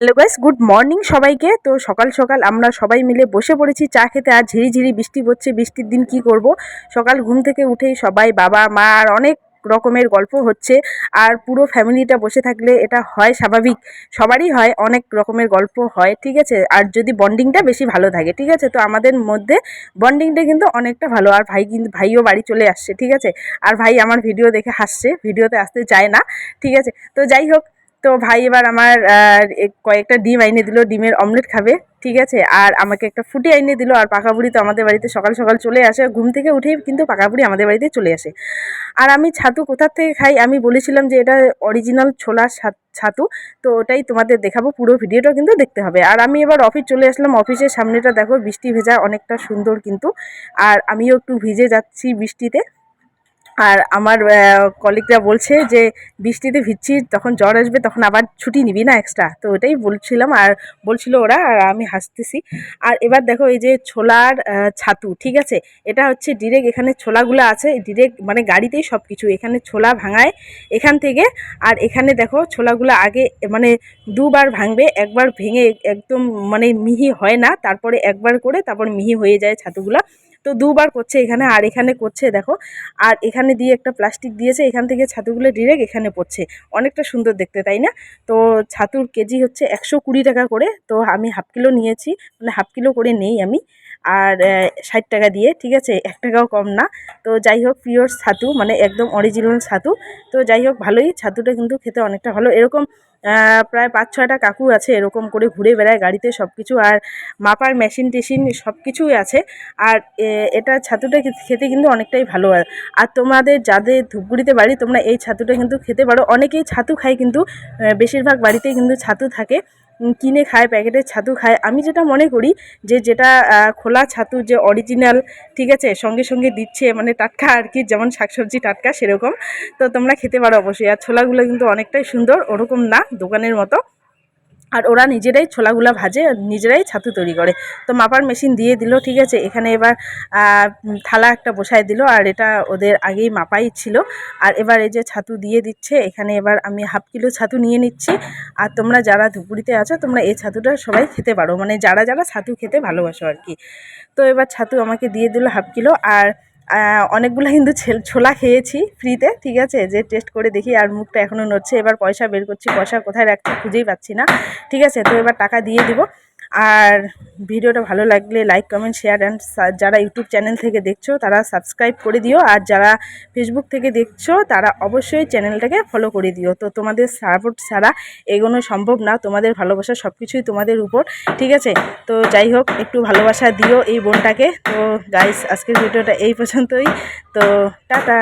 Hello guys, good morning সবাইকে। তো সকাল সকাল আমরা সবাই মিলে বসে পড়েছি, চা খেতে। আর ঝিরি ঝিরি বৃষ্টি পড়ছে, বৃষ্টির দিন কি করব? সকাল ঘুম থেকে উঠেই সবাই বাবা, মা আর অনেক রকমের গল্প হচ্ছে। আর পুরো ফ্যামিলিটা বসে থাকলে এটা হয় স্বাভাবিক। সবারই হয় অনেক রকমের গল্প হয়, ঠিক আছে? আর যদি বন্ডিংটা বেশি ভালো থাকে, ঠিক আছে? তো আমাদের মধ্যে বন্ডিংটা কিন্তু অনেকটা ভালো। আর ভাই কিন্তু ভাইও বাড়ি চলে আসছে, ঠিক আছে? আর ভাই আমার ভিডিও দেখে হাসছে, ভিডিওতে আসতে চায় না, ঠিক আছে? তো যাই হোক তো ভাই এবার আমার কয়েকটা ডিম আইনে দিল, ডিমের অমলেট খাবে, ঠিক আছে? আর আমাকে একটা ফুটি আইনে দিল, আর পাকা বুড়ি তো আমাদের বাড়িতে সকাল সকাল চলে আসে, ঘুম থেকে উঠেই কিন্তু পাকা বুড়ি আমাদের বাড়িতে চলে আসে। আর আমি ছাতু কোথার থেকে খাই? আমি বলেছিলাম যে এটা অরিজিনাল ছোলা ছাতু তো ওটাই তোমাদের দেখাবো, পুরো ভিডিওটা কিন্তু দেখতে হবে। আর আমি এবার অফিস চলে আসলাম অফিসের সামনেটা দেখো, বৃষ্টি ভেজা অনেকটা সুন্দর কিন্তু। আর আমিও একটু ভিজে যাচ্ছি বৃষ্টিতে। আর আমার কলিগরা বলছে যে, বৃষ্টিতে ভিজছি, তখন জ্বর আসবে, তখন আবার ছুটি নিবি না এক্সট্রা তো ওটাই বলছিলাম, আর বলছিল ওরা, আর আমি হাসতেছি। আর এবার দেখো এই যে ছোলার ছাতু, ঠিক আছে? এটা হচ্ছে ডিরেক্ট এখানে ছোলাগুলো আছে ডিরেক্ট মানে গাড়িতেই সব কিছু এখানে ছোলা ভাঙায় এখান থেকে। আর এখানে দেখো ছোলাগুলো আগে মানে দুবার ভাঙবে, একবার ভেঙে একদম মানে মিহি হয় না, তারপরে একবার করে তারপর মিহি হয়ে যায় ছাতুগুলা। তো দুবার করছে এখানে, আর এখানে করছে, দেখো। আর এখানে দিয়ে একটা প্লাস্টিক দিয়েছে, এখান থেকে ছাতুগুলো ডিরেক্ট এখানে পড়ছে। অনেকটা সুন্দর দেখতে, তাই না? তো ছাতুর কেজি হচ্ছে একশো কুড়ি টাকা করে। তো আমি হাফ কিলো নিয়েছি মানে হাফ কিলো করে নেই আমি। আর ষাট টাকা দিয়ে, ঠিক আছে? এক টাকাও কম না। তো যাই হোক, পিওর ছাতু মানে একদম অরিজিনাল ছাতু। তো যাই হোক, ভালোই। ছাতুটা কিন্তু খেতে অনেকটা ভালো। এরকম প্রায় পাঁচ, ছয়টা কাকু আছে, এরকম করে ঘুরে বেড়ায় গাড়িতে সব কিছু আর মাপার মেশিন টেশিন সব কিছুই আছে। আর এটা ছাতুটা খেতে কিন্তু অনেকটাই ভালো আর তোমাদের যাদের ধূপগুড়িতে বাড়ি, তোমরা এই ছাতুটা কিন্তু খেতে পারো। অনেকেই ছাতু খায় কিন্তু বেশিরভাগ বাড়িতেই কিন্তু ছাতু থাকে। কিনে খায়, প্যাকেটের ছাতু খায়। আমি যেটা মনে করি যে যেটা খোলা ছাতু যে অরিজিনাল ঠিক আছে, সঙ্গে সঙ্গে দিচ্ছে মানে টাটকা আর কি, যেমন শাকসবজি টাটকা সেরকম, তো তোমরা খেতে পারো অবশ্যই। আর ছোলাগুলো কিন্তু অনেকটাই সুন্দর, ওরকম না, দোকানের মতো। আর ওরা নিজেরাই ছোলাগুলা ভাজে, নিজেরাই ছাতু তৈরি করে। তো মাপার মেশিন দিয়ে দিল, ঠিক আছে? এখানে এবার থালা একটা বসায় দিল, আর এটা ওদের আগেই মাপাই ছিল। আর এবার এই যে ছাতু দিয়ে দিচ্ছে, এখানে এবার আমি হাফ কিলো ছাতু নিয়ে নিচ্ছি। আর তোমরা যারা ধুপুরিতে আছো, তোমরা এই ছাতুটা সবাই খেতে পারো। মানে যারা যারা ছাতু খেতে ভালোবাসো আর কি। তো এবার ছাতু আমাকে দিয়ে দিল হাফ কিলো, আর অনেকগুলো কিন্তু ছোলা খেয়েছি ফ্রিতে, ঠিক আছে? যে টেস্ট করে দেখি আর মুখটা এখনও নড়ছে। এবার পয়সা বের করছি, পয়সা কোথায় রাখছি খুঁজেই পাচ্ছি না, ঠিক আছে? তো এবার টাকা দিয়ে দিব। আর ভিডিওটা ভালো লাগলে লাইক কমেন্ট শেয়ার অ্যান্ড যারা ইউটিউব চ্যানেল থেকে দেখছ, তারা সাবস্ক্রাইব করে দিও। আর যারা ফেসবুক থেকে দেখছ, তারা অবশ্যই চ্যানেলটাকে ফলো করে দিও। তো তোমাদের সাপোর্ট ছাড়া এগোনো সম্ভব না। তোমাদের ভালোবাসা সব কিছুই তোমাদের উপর, ঠিক আছে? তো যাই হোক, একটু ভালোবাসা দিও এই বোনটাকে। তো গাইস আজকের ভিডিওটা এই পর্যন্তই। তো টাটা!